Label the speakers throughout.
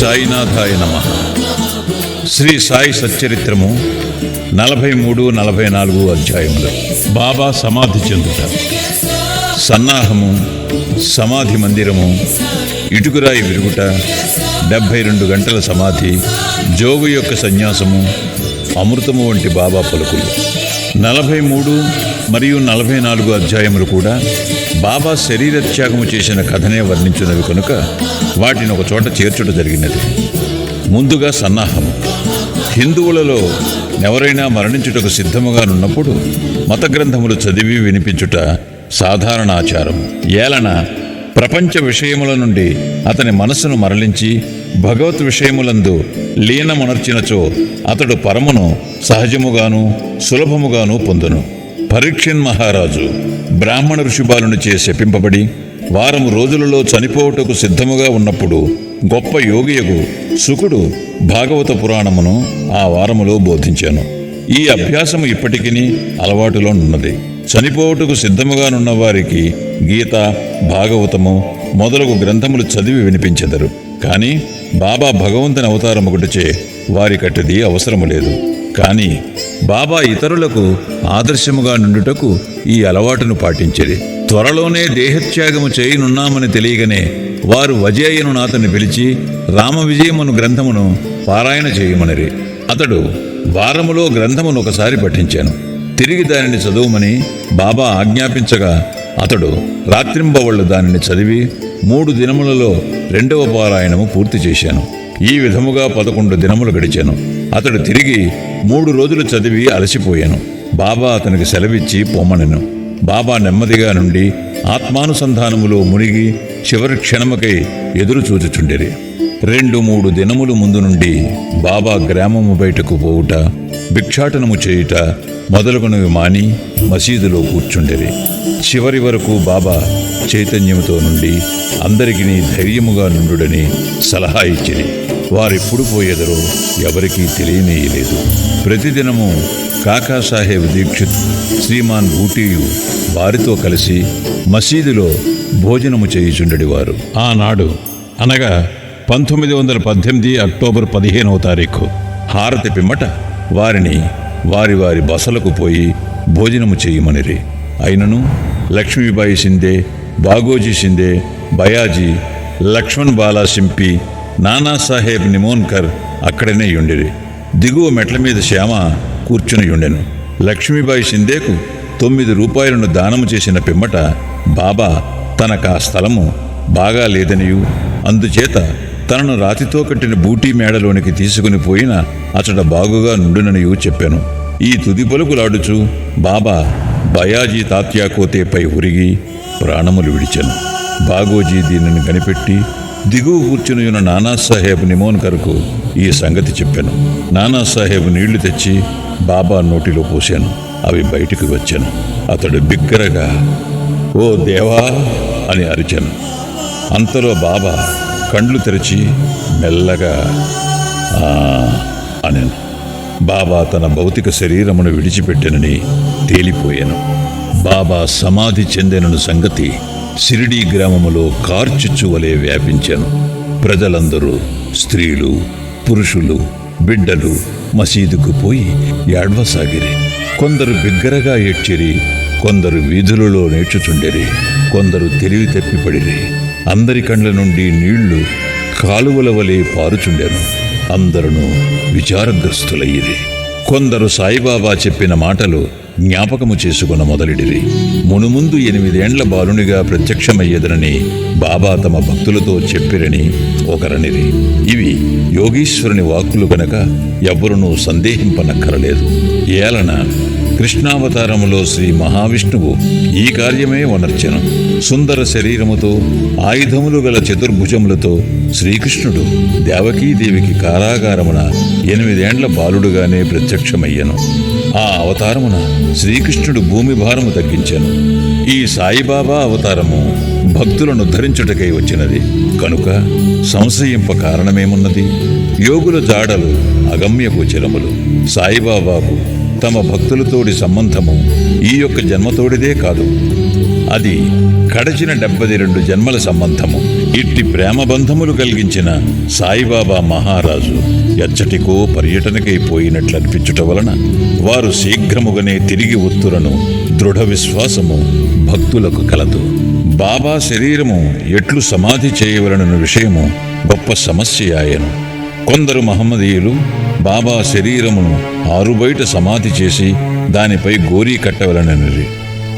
Speaker 1: సాయినాథాయ నమ. శ్రీ సాయి సచ్చరిత్రము నలభై మూడు నలభై నాలుగు అధ్యాయములు. బాబా సమాధి చెందుట. సన్నాహము సమాధి మందిరము ఇటుకురాయి విరుగుట డెబ్భై రెండు గంటల సమాధి జోగు యొక్క సన్యాసము అమృతము వంటి బాబా పలుకులు. నలభై మూడు మరియు నలభై నాలుగు అధ్యాయములు కూడా బాబా శరీరత్యాగము చేసిన కథనే వర్ణించినవి కనుక వాటిని ఒక చోట చేర్చుట జరిగినది. ముందుగా సన్నాహము. హిందువులలో ఎవరైనా మరణించుటకు సిద్ధముగానున్నప్పుడు మత గ్రంథములు చదివి వినిపించుట సాధారణ ఆచారం. ఏలన ప్రపంచ విషయముల నుండి అతని మనస్సును మరలించి భగవత్ విషయములందు లీనమునర్చినచో అతడు పరమును సహజముగాను సులభముగాను పొందును. పరీక్షన్ మహారాజు. బ్రాహ్మణ ఋషిబాలునిచే శపింపబడి వారం రోజులలో చనిపోవుటకు సిద్ధముగా ఉన్నప్పుడు గొప్ప యోగియగు సుకుడు భాగవత పురాణమును ఆ వారములో బోధించాను. ఈ అభ్యాసము ఇప్పటికీ అలవాటులో ఉన్నది చనిపోవుటకు సిద్ధముగానున్న వారికి గీత భాగవతము మొదలగు గ్రంథములు చదివి వినిపించెదరు. కానీ బాబా భగవంతుని అవతారము ఒకటిచే వారికట్టిది అవసరము లేదు. కానీ బాబా ఇతరులకు ఆదర్శముగా నుండుటకు ఈ అలవాటును పాటించేది త్వరలోనే దేహత్యాగము చేయనున్నామని తెలియగానే వారు వజేయను నాతని పిలిచి రామ విజయమును గ్రంథమును పారాయణ చేయమనిరి. అతడు వారములో గ్రంథమును ఒకసారి పఠించాను. తిరిగి దానిని చదువుమని బాబా ఆజ్ఞాపించగా అతడు రాత్రింబవళ్ళు దానిని చదివి మూడు దినములలో రెండవ పారాయణము పూర్తి చేశాను. ఈ విధముగా పదకొండు దినములు గడిచాను. అతడు తిరిగి మూడు రోజులు చదివి అలసిపోయాను. బాబా అతనికి సెలవిచ్చి పొమ్మనెను. బాబా నెమ్మదిగా నుండి ఆత్మానుసంధానములో మునిగి చివరి క్షణముకై ఎదురు చూచుచుండిరి. రెండు మూడు దినములు ముందు నుండి బాబా గ్రామము బయటకు పోవుట భిక్షాటనము చేయుట మొదలుగునవి మాని మసీదులో కూర్చుండేది చివరి వరకు బాబా చైతన్యముతో నుండి అందరికీ ధైర్యముగా నుండుడని సలహా ఇచ్చిరి. వారెప్పుడు పోయేదరో ఎవరికీ తెలియనేయలేదు. ప్రతిదినము కాకాసాహెబ్ దీక్షిత్ శ్రీమాన్ ఊటీయు వారితో కలిసి మసీదులో భోజనము చేయుచుండడివారు. ఆనాడు అనగా పంతొమ్మిది వందల పద్దెనిమిది అక్టోబర్ పదిహేనవ తారీఖు హారతి పిమ్మట వారిని వారి వారి బసలకు పోయి భోజనము చేయమనిరి. అయినను లక్ష్మీబాయి షిందే బాగోజీ షిందే బయాజీ లక్ష్మణ్ బాలా సింపి నానాసాహెబ్ నిమోన్కర్ అక్కడనే యుండిరి. దిగువ మెట్ల మీద శ్యామ కూర్చుని ఉండెను లక్ష్మీబాయి షిందేకు తొమ్మిది రూపాయలను దానము చేసిన పిమ్మట బాబా తనకు ఆ స్థలము బాగా లేదనియు. అందుచేత తనను రాతితో కట్టిన బూటీ మేడలోనికి తీసుకుని పోయిన అతడ బాగుగా నుండుననియు చెప్పాను. ఈ తుది పలుకులాడుచు బాబా బయాజీ తాత్యాకోతేపై ఉరిగి ప్రాణములు విడిచెను. బాగోజీ దీనిని కనిపెట్టి దిగువ కూర్చుని ఉన్న నానాసాహెబ్ నిమోన్కర్కు ఈ సంగతి చెప్పాను. నానాసాహెబ్ నీళ్ళు తెచ్చి బాబా నోటిలో పోశాను. అవి బయటికి వచ్చాను. అతడు బిగ్గరగా ఓ దేవా అని అరిచాను. అంతలో బాబా కండ్లు తెరిచి మెల్లగా అనను. బాబా తన భౌతిక శరీరమును విడిచిపెట్టెనని తేలిపోయాను. బాబా సమాధి చెందెనను సంగతి సిరిడీ గ్రామములో కార్చిచ్చు వలె వ్యాపించాను. ప్రజలందరూ స్త్రీలు పురుషులు బిడ్డలు మసీదుకు పోయి ఏడ్వసాగిరి కొందరు బిగ్గరగా ఏడ్చిరి కొందరు వీధులలో నేర్చుచుండిరి కొందరు తెలివి తప్పిపడిరి. అందరి కండ్ల నుండి నీళ్ళు కాలువల వలె పారుచుండెను. అందరూ విచారగ్రస్తులయ్యిరి. కొందరు సాయిబాబా చెప్పిన మాటలు జ్ఞాపకము చేసుకున్న మొదలిడిరి. మునుముందు ఎనిమిదేండ్ల బాలునిగా ప్రత్యక్షమయ్యేదనని బాబా తమ భక్తులతో చెప్పిరని ఒకరనిరి. ఇవి యోగీశ్వరుని వాక్కులు గనక ఎవ్వరునూ సందేహింపనక్కరలేదు. ఏలన కృష్ణావతారములో శ్రీ మహావిష్ణువు ఈ కార్యమే వనర్చెను. సుందర శరీరముతో ఆయుధములు గల చతుర్భుజములతో శ్రీకృష్ణుడు దేవకీదేవికి కారాగారమున ఎనిమిదేండ్ల బాలుడుగానే ప్రత్యక్షమయ్యను. ఆ అవతారమున శ్రీకృష్ణుడు భూమి భారము తగ్గించాను. ఈ సాయిబాబా అవతారము భక్తులను ధరించుటకై వచ్చినది. కనుక సంశయింప కారణమేమున్నది? యోగుల జాడలు అగమ్య గోచరములు సాయిబాబాకు తమ భక్తులతోడి సంబంధము ఈ యొక్క జన్మతోడిదే కాదు. అది కడచిన డెబ్బది రెండు జన్మల సంబంధము. ఇట్టి ప్రేమ బంధములు కలిగించిన సాయిబాబా మహారాజు ఎచ్చటికో పర్యటనకై పోయినట్లు అనిపించుట వలన వారు శీఘ్రముగానే తిరిగి ఉత్తురను దృఢ విశ్వాసము భక్తులకు కలదు. బాబా శరీరము ఎట్లు సమాధి చేయవలనన్న విషయము గొప్ప సమస్య ఆయను కొందరు మహమ్మదీయులు బాబా శరీరమును ఆరుబయట సమాధి చేసి దానిపై గోరీ కట్టవలనని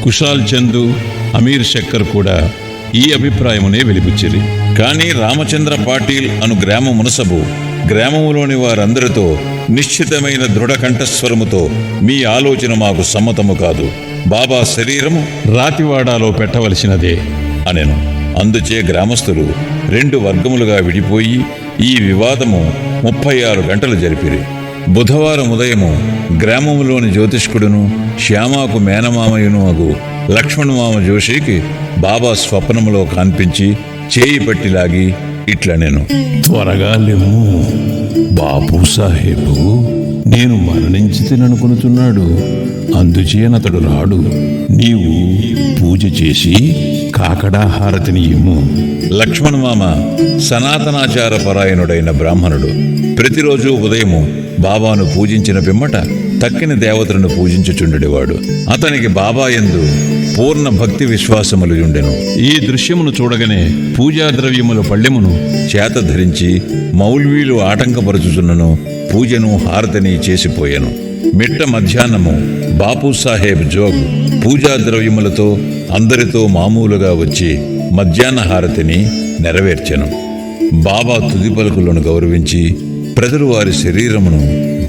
Speaker 1: కుషాల్ చందు అమీర్ శక్కర్ కూడా ఈ అభిప్రాయమునే వెలిపించిరి. కానీ రామచంద్ర పాటీల్ అను గ్రామ మునసబు గ్రామములోని వారందరితో నిశ్చితమైన దృఢ కంఠస్వరముతో మీ ఆలోచన మాకు సమ్మతము కాదు. బాబా శరీరము రాతివాడాలో పెట్టవలసినదే అనెను. అందుచే గ్రామస్తులు రెండు వర్గములుగా విడిపోయి ఈ వివాదము ముప్పై ఆరు గంటలు జరిపిరి. బుధవారం ఉదయము గ్రామములోని జ్యోతిష్కుడును శ్యామాకు మేనమామయును అగు లక్ష్మణమామ జోషికి బాబా స్వప్నములో కనిపించి చేయి పట్టి లాగి ఇట్లా నేను
Speaker 2: త్వరగా లెమ్ము బాపు సాహేబు నేను మరణించి తిననుకునుచున్నాడు. అందుచేనతడు రాడు. నీవు పూజ చేసి కాకడా హారతిని ఇమ్ము
Speaker 1: లక్ష్మణమామ సనాతనాచార పరాయణుడైన బ్రాహ్మణుడు. ప్రతిరోజు ఉదయము బాబాను పూజించిన పిమ్మట తక్కిన దేవతలను పూజించుచుండెడివాడు. అతనికి బాబా యందు పూర్ణ భక్తి విశ్వాసములు ఉండెను ఈ దృశ్యమును చూడగానే పూజా ద్రవ్యముల పళ్ళెమును చేత ధరించి మౌల్వీలు ఆటంకపరుచుచున్నను పూజను హారతిని చేసిపోయెను. మిట్ట మధ్యాహ్నము బాపు సాహెబ్ జోగ్ పూజా ద్రవ్యములతో అందరితో మామూలుగా వచ్చి మధ్యాహ్న హారతిని నెరవేర్చెను. బాబా తుది పలుకులను గౌరవించి ప్రజలు వారి శరీరమును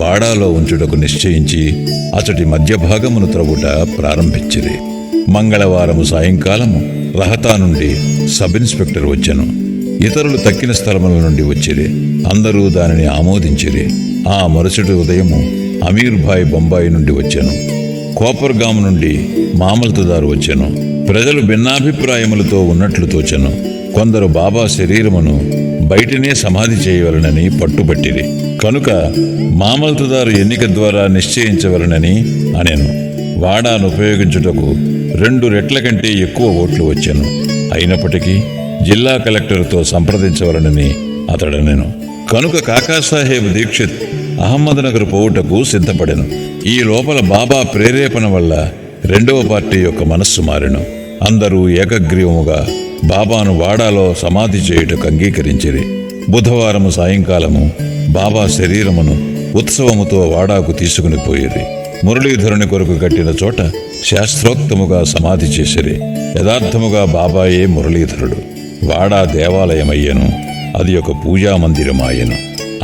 Speaker 1: వాడాలో ఉంచుటకు నిశ్చయించి అతడి మధ్య భాగమును త్రవుట ప్రారంభించిరి. మంగళవారము సాయంకాలము రహతా నుండి సబ్ ఇన్స్పెక్టర్ వచ్చాను. ఇతరులు తక్కిన స్థలముల నుండి వచ్చిరి. అందరూ దానిని ఆమోదించిరి. ఆ మరుసటి ఉదయము అమీర్భాయ్ బొంబాయి నుండి వచ్చాను. కోపర్గాము నుండి మామల్తుదారు వచ్చాను. ప్రజలు భిన్నాభిప్రాయములతో ఉన్నట్లు తోచెను. కొందరు బాబా శరీరమును బయటనే సమాధి చేయవలనని పట్టుబట్టిరి కనుక మామల్తుదారు ఎన్నిక ద్వారా నిశ్చయించవలనని అనెను. వాడాను ఉపయోగించుటకు రెండు రెట్ల కంటే ఎక్కువ ఓట్లు వచ్చాను. అయినప్పటికీ జిల్లా కలెక్టర్తో సంప్రదించవలనని అతడనెను. కనుక కాకాసాహేబ్ దీక్షిత్ అహ్మద్నగర్ పోవుటకు సిద్ధపడెను. ఈ లోపల బాబా ప్రేరేపణ వల్ల రెండవ పార్టీ యొక్క మనస్సు మారెను. అందరూ ఏకగ్రీవముగా బాబాను వాడాలో సమాధి చేయుటకు అంగీకరించిరి. బుధవారము సాయంకాలము బాబా శరీరమును ఉత్సవముతో వాడాకు తీసుకుని పోయిరి. మురళీధరుని కొరకు కట్టిన చోట శాస్త్రోక్తముగా సమాధి చేసిరి. యథార్థముగా బాబాయే మురళీధరుడు. వాడా దేవాలయమయ్యను అది ఒక పూజా మందిరమాయను.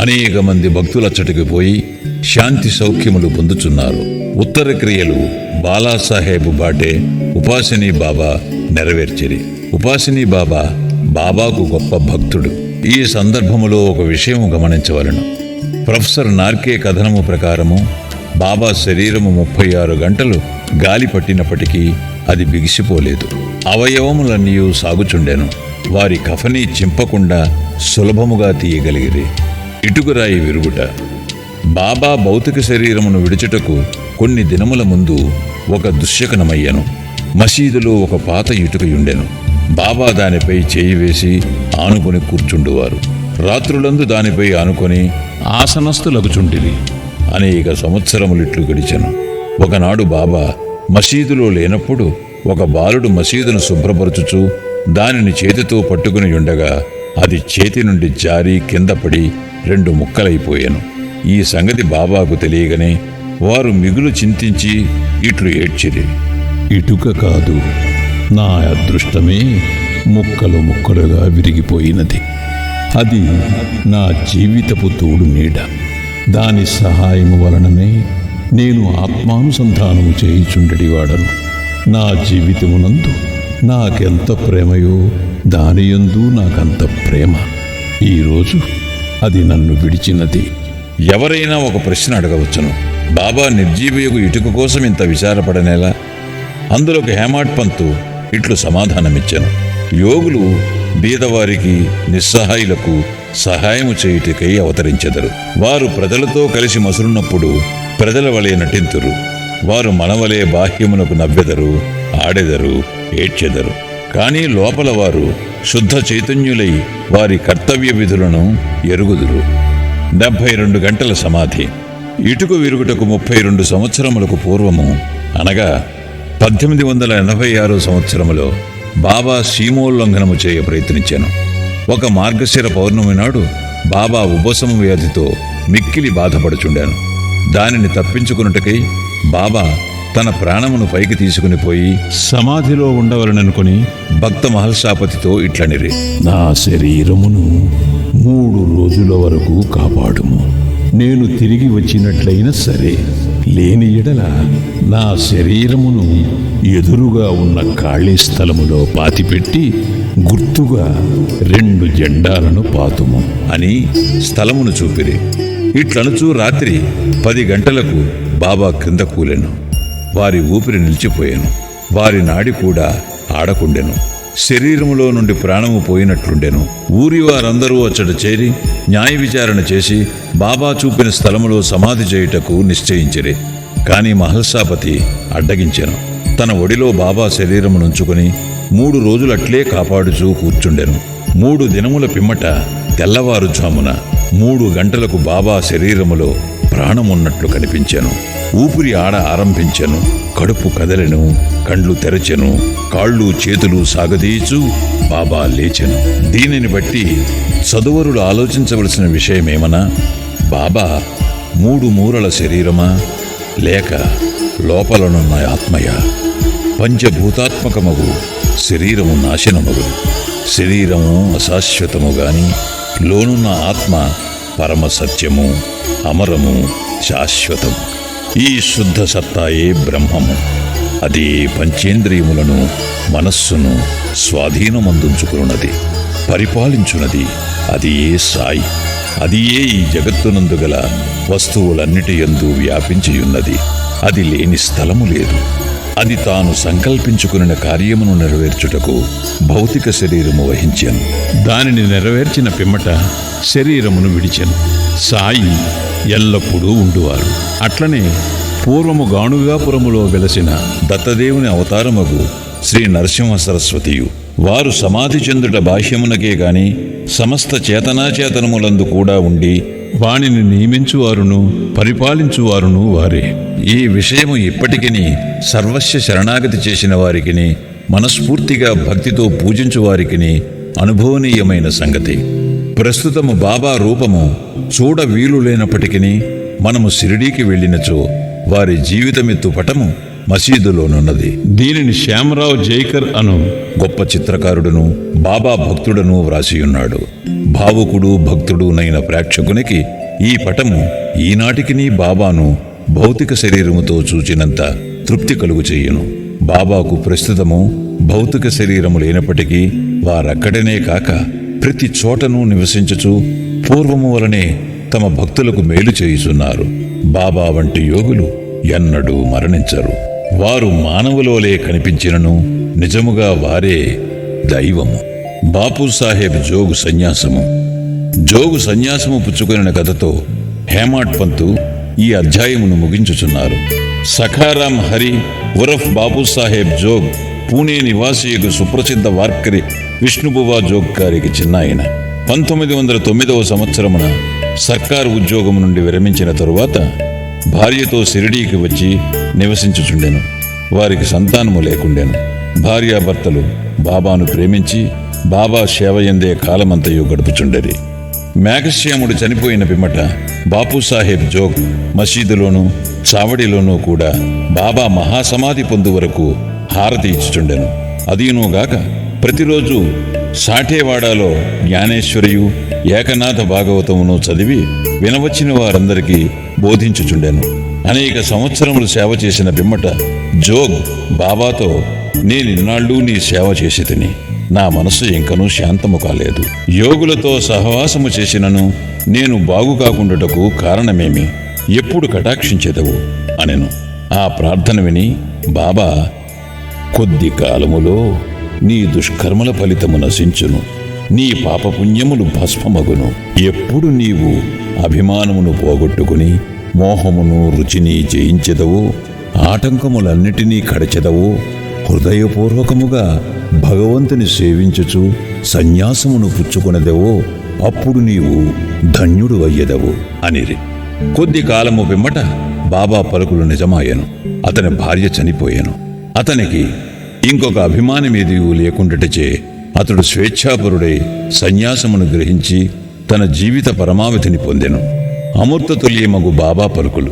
Speaker 1: అనేక మంది భక్తులచ్చటికి పోయి శాంతి సౌఖ్యములు పొందుచున్నారు. ఉత్తర క్రియలు బాలాసాహెబ్ బాటే ఉపాసిని బాబా నెరవేర్చిరి. ఉపాసిని బాబా బాబాకు గొప్ప భక్తుడు. ఈ సందర్భములో ఒక విషయం గమనించవలను. ప్రొఫెసర్ నార్కే కథనము ప్రకారము బాబా శరీరము ముప్పై ఆరు గంటలు గాలి పట్టినప్పటికీ అది బిగిసిపోలేదు. అవయవములన్నీ సాగుచుండెను. వారి కఫని చింపకుండా సులభముగా తీయగలిగిరి. ఇటుకురాయి విరుగుట. బాబా భౌతిక శరీరమును విడుచుటకు కొన్ని దినముల ముందు ఒక దుశ్శకనమయ్యాను. మసీదులో ఒక పాత ఇటుకయుండెను. బాబా దానిపై చేయి వేసి ఆనుకొని కూర్చుండువారు. రాత్రులందు దానిపై ఆనుకొని
Speaker 2: ఆసనస్థులగుచుండిరి
Speaker 1: అనేక సంవత్సరములిట్లు గడిచాను. ఒకనాడు బాబా మసీదులో లేనప్పుడు ఒక బాలుడు మసీదును శుభ్రపరచుచు దానిని చేతితో పట్టుకుని ఉండగా అది చేతి నుండి జారి కింద పడి రెండు ముక్కలైపోయాను. ఈ సంగతి బాబాకు తెలియగానే వారు మిగులు చింతించి ఇట్లు ఏడ్చిరి.
Speaker 2: ఇటుక కాదు నా అదృష్టమే ముక్కలు ముక్కలుగా విరిగిపోయినది. అది నా జీవితపు తోడు నీడ. దాని సహాయము వలననే నేను ఆత్మానుసంధానము చేయుచుండెడివాడను. నా జీవితమునందు నాకెంత ప్రేమయో దానియందు నాకంత ప్రేమ. ఈరోజు అది నన్ను విడిచినది.
Speaker 1: ఎవరైనా ఒక ప్రశ్న అడగవచ్చును. బాబా నిర్జీవయకు ఇటుక కోసం ఇంత విచారపడనేలా? అందులోకి హేమాట్ పంతు ఇట్లు సమాధానమిచ్చాను. యోగులు బీదవారికి నిస్సహాయులకు సహాయము చేయుటికై అవతరించెదరు. వారు ప్రజలతో కలిసి మసురున్నప్పుడు ప్రజల వలె నటింతురు. వారు మనవలే బాహ్యమునకు నవ్వెదరు ఆడెదరు ఏడ్చెదరు. కానీ లోపల వారు శుద్ధ చైతన్యులై వారి కర్తవ్య విధులను ఎరుగుదురు. డెబ్భై రెండు గంటల సమాధి. ఇటుక విరుగుటకు ముప్పై రెండు సంవత్సరములకు పూర్వము అనగా పద్దెనిమిది వందల ఎనభై ఆరు సంవత్సరములో బాబా సీమోల్లంఘనము చేయ ప్రయత్నించాను. ఒక మార్గశిర పౌర్ణమి నాడు బాబా ఉపశమ వ్యాధితో మిక్కిలి బాధపడుచుండాను. దానిని తప్పించుకున్నటకై బాబా తన ప్రాణమును పైకి తీసుకుని పోయి
Speaker 2: సమాధిలో ఉండవలననుకుని
Speaker 1: భక్త మహల్సాపతితో ఇట్లనిరి
Speaker 2: నా శరీరమును మూడు రోజుల వరకు కాపాడుము. నేను తిరిగి వచ్చినట్లయినా సరే లేని ఎడల నా శరీరమును ఎదురుగా ఉన్న ఖాళీ స్థలములో పాతిపెట్టి గుర్తుగా రెండు జెండాలను పాతుము
Speaker 1: అని స్థలమును చూపిరి. ఇట్లనుచూ రాత్రి పది గంటలకు బాబా క్రింద కూలెను. వారి ఊపిరి నిలిచిపోయాను. వారి నాడి కూడా ఆడకుండెను. శరీరములో నుండి ప్రాణము పోయినట్లుండెను. ఊరి వారందరూ అచ్చట చేరి న్యాయ విచారణ చేసి బాబా చూపిన స్థలములో సమాధి చేయుటకు నిశ్చయించిరి. కాని మహల్సాపతి అడ్డగించెను. తన ఒడిలో బాబా శరీరమునుంచుకొని మూడు రోజులట్లే కాపాడుచూ కూర్చుండెను. మూడు దినముల పిమ్మట తెల్లవారుజామున మూడు గంటలకు బాబా శరీరములో ప్రాణమున్నట్లు కనిపించాను. ఊపిరి ఆడ ఆరంభించెను కడుపు కదలెను కండ్లు తెరచెను కాళ్ళు చేతులు సాగదీచు బాబా లేచెను. దీనిని బట్టి చదువరులు ఆలోచించవలసిన విషయమేమనా? బాబా మూడు మూరల శరీరమా? లేక లోపలనున్న ఆత్మయ? పంచభూతాత్మకమగు శరీరము నాశనమగు శరీరము అశాశ్వతము గాని లోనున్న ఆత్మ పరమ సత్యము అమరము శాశ్వతము. ఈ శుద్ధ సత్తాయే బ్రహ్మము. అది పంచేంద్రియములను మనస్సును స్వాధీనమందించుకున్నది పరిపాలించున్నది. అది ఏ సాయి అది ఏ ఈ జగత్తునందు గల వస్తువులన్నిటి యందు వ్యాపించియున్నది. అది లేని స్థలము లేదు. అది తాను సంకల్పించుకున్న కార్యమును నెరవేర్చుటకు భౌతిక శరీరము వహించాను.
Speaker 2: దానిని నెరవేర్చిన పిమ్మట శరీరమును విడిచాను. సాయి ఎల్లప్పుడూ ఉండువారు. అట్లనే పూర్వము గాణుగాపురములో వెలసిన
Speaker 1: దత్తదేవుని అవతారమగు శ్రీ నరసింహ సరస్వతియు వారు సమాధి చెందుట బాహ్యమునకే గాని సమస్త చేతనాచేతనములందు కూడా ఉండి
Speaker 2: వాణిని నియమించువారును పరిపాలించువారును వారే.
Speaker 1: ఈ విషయము ఇప్పటికిని సర్వస్వ శరణాగతి చేసిన వారికిని మనస్ఫూర్తిగా భక్తితో పూజించు వారికిని అనుభవనీయమైన సంగతి. ప్రస్తుతము బాబా రూపము చూడ వీలు లేనప్పటికీ మనము షిరిడీకి వెళ్ళినచో వారి జీవితమెత్తు పటము మసీదులోనున్నది.
Speaker 2: దీనిని శ్యామరావు జైకర్ అను
Speaker 1: గొప్ప చిత్రకారుడును బాబా భక్తుడను వ్రాసియున్నాడు. భావుకుడు భక్తుడునైన ప్రేక్షకునికి ఈ పటము ఈనాటికి బాబాను భౌతిక శరీరముతో చూచినంత తృప్తి కలుగు చెయ్యును బాబాకు ప్రస్తుతము భౌతిక శరీరము లేనప్పటికీ వారక్కడనే కాక ప్రతి చోటను నివసించుచు పూర్వము వలనే తమ భక్తులకు మేలు చేయుచున్నారు. బాబా వంటి యోగులు ఎన్నడూ మరణించరు. వారు మానవులోలే కనిపించినను నిజముగా వారే దైవము. బాపు సాహెబ్ జోగు సన్యాసము. జోగు సన్యాసము పుచ్చుకొనిన కథతో హేమాట్ పంతు ఈ అధ్యాయమును ముగించుచున్నారు. సఖారాం హరి ఉరఫ్ బాపు సాహెబ్ జోగ్ పూణే నివాసియకు సుప్రసిద్ధ వార్కరి విష్ణుబువా జోగ్ గారికి చిన్నాయన పంతొమ్మిది వందల తొమ్మిదవ సంవత్సరమున సర్కారు ఉద్యోగం నుండి విరమించిన తరువాత భార్యతో షిరిడీకి వచ్చి నివసించుచుండెను. వారికి సంతానము లేకుండెను. భార్యాభర్తలు బాబాను ప్రేమించి బాబా సేవయందే కాలమంతయు గడుపుచుండెరి. మేఘశ్యాముడు చనిపోయిన పిమ్మట బాపు సాహెబ్ జోగ్ మసీదులోనూ చావడిలోనూ కూడా బాబా మహాసమాధి పొందు వరకు హారతి ఇచ్చుచుండెను. అదీనూగాక ప్రతిరోజు సాఠేవాడాలో జ్ఞానేశ్వరియు ఏకనాథ భాగవతమును చదివి వినవచ్చిన వారందరికీ బోధించుచుండెను. అనేక సంవత్సరములు సేవ చేసిన పిమ్మట జోగ్ బాబాతో నేనిన్నాళ్ళు నీ సేవ చేసి తిని. నా మనసు ఇంకనూ శాంతము కాలేదు. యోగులతో సహవాసము చేసినను నేను బాగు కాకుండాటకు కారణమేమి? ఎప్పుడు కటాక్షించేదవు అనెను. ఆ ప్రార్థన విని బాబా కొద్ది కాలములో నీ దుష్కర్మల ఫలితము నశించును. నీ పాపపుణ్యములు భస్మమగును. ఎప్పుడు నీవు అభిమానమును పోగొట్టుకుని మోహమును రుచిని జయించెదవు ఆటంకములన్నిటినీ కడచెదవు హృదయపూర్వకముగా భగవంతుని సేవించుచు సన్యాసమును పుచ్చుకొనదెవో అప్పుడు నీవు ధన్యుడు అయ్యదవు అనిరి. కొద్ది కాలము పిమ్మట బాబా పలుకులు నిజమాయను. అతని భార్య చనిపోయాను. అతనికి ఇంకొక అభిమాని లేకుండాటచే అతడు స్వేచ్ఛాపరుడై సన్యాసమును గ్రహించి తన జీవిత పరమావధిని పొందెను. అమృతతుల్యమగు బాబా పలుకులు.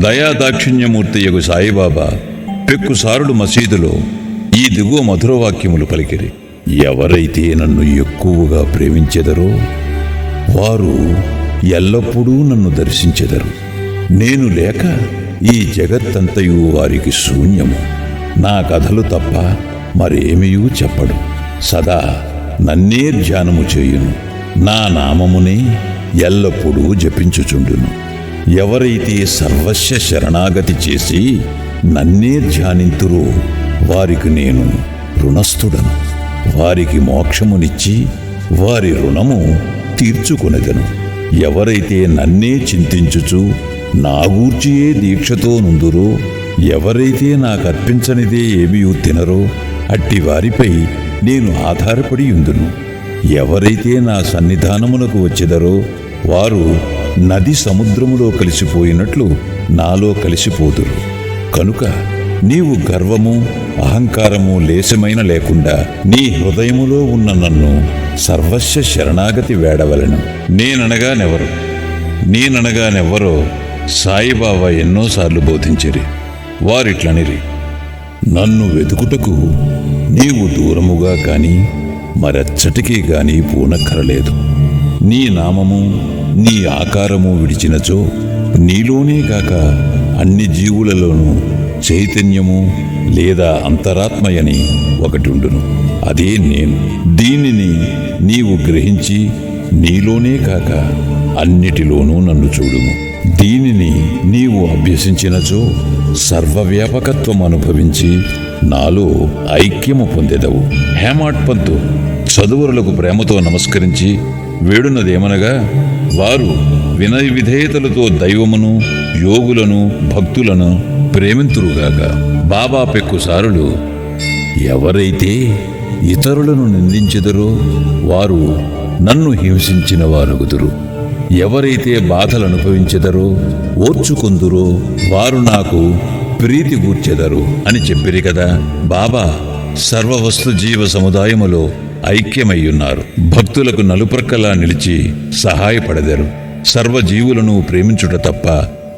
Speaker 1: దయాదాక్షిణ్యమూర్తియగు సాయిబాబా పెక్కుసారుడు మసీదులో ఈ దిగువ మధురవాక్యములు పలికిరి. ఎవరైతే నన్ను ఎక్కువగా ప్రేమించెదరో వారు ఎల్లప్పుడూ నన్ను దర్శించెదరు. నేను లేక ఈ జగత్తంతయు వారికి శూన్యము. నా కథలు తప్ప మరేమియూ చెప్పడు. సదా నన్నే ధ్యానము చేయును. నా నామమునే ఎల్లప్పుడూ జపించుచుండును. ఎవరైతే సర్వస్వ శరణాగతి చేసి నన్నే ధ్యానింతురో వారికి నేను రుణస్థుడను. వారికి మోక్షమునిచ్చి వారి రుణము తీర్చుకొనెదను. ఎవరైతే నన్నే చింతించుచు నాగూర్చియే దీక్షతో నుందురో ఎవరైతే నాకర్పించనిదే ఏమీ తినరో అట్టి వారిపై నేను ఆధారపడి ఉందును. ఎవరైతే నా సన్నిధానమునకు వచ్చెదరో వారు నది సముద్రములో కలిసిపోయినట్లు నాలో కలిసిపోదురు. కనుక నీవు గర్వము అహంకారము లేశమైన లేకుండా నీ హృదయములో ఉన్న నన్ను సర్వస్వ శరణాగతి వేడవలను. నేననగానెవరు? నేననగానెవ్వరో సాయిబాబా ఎన్నోసార్లు బోధించిరి. వారిట్లనిరి. నన్ను వెతుకుటకు నీవు దూరముగా కాని మరెచ్చటికీ గాని పూనక్కరలేదు. నీ నామము నీ ఆకారము విడిచినచో నీలోనే కాక అన్ని జీవులలోనూ చైతన్యము లేదా అంతరాత్మయని ఒకటిండును. అదే నేను. దీనిని నీవు గ్రహించి నీలోనే కాక అన్నిటిలోనూ నన్ను చూడుము. దీనిని నీవు అభ్యసించినచో సర్వవ్యాపకత్వం అనుభవించి నాలో ఐక్యము పొందెదవు. హేమాట్ పంతు చదువురులకు ప్రేమతో నమస్కరించి వేడునదేమనగా వారు వినయ విధేయతలతో దైవమును యోగులను భక్తులను ప్రేమింతురుగాక. బాబా పెక్కుసారులు ఎవరైతే ఇతరులను నిందించెదరో వారు నన్ను హింసించిన వారగుదురు ఎవరైతే బాధలు అనుభవించెదరో ఓర్చుకొందురో వారు నాకు ప్రీతి గూర్చెదరు అని చెప్పిరి కదా. బాబా సర్వవస్తు జీవ సముదాయములో ఐక్యమయ్యున్నారు. భక్తులకు నలుప్రక్కలా నిలిచి సహాయపడదరు. సర్వజీవులను ప్రేమించుట తప్ప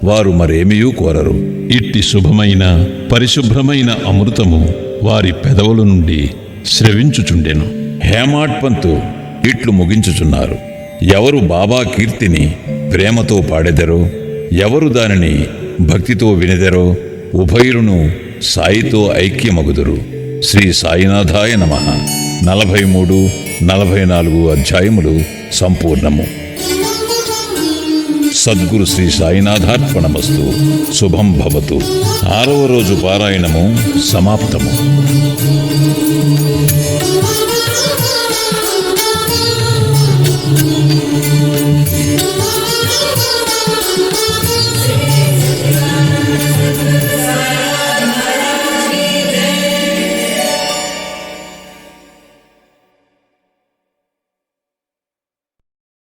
Speaker 1: వారు మరేమీయూ కోరరు.
Speaker 2: ఇట్టి శుభమైన పరిశుభ్రమైన అమృతము వారి పెదవుల నుండి స్రవించుచుండెను.
Speaker 1: హేమాడ్ పంతు ఇట్లు ముగించుచున్నారు. ఎవరు బాబా కీర్తిని ప్రేమతో పాడెదరో ఎవరు దానిని భక్తితో వినెదరో ఉభయులను సాయితో ఐక్యమగుదురు. శ్రీ సాయినాథాయ నమ. నలభై మూడు నలభై నాలుగు అధ్యాయములు సంపూర్ణము. సద్గురు శ్రీ సాయినాథార్పణమస్తు. శుభం భవతు. ఆరవ రోజు పారాయణము సమాప్తము.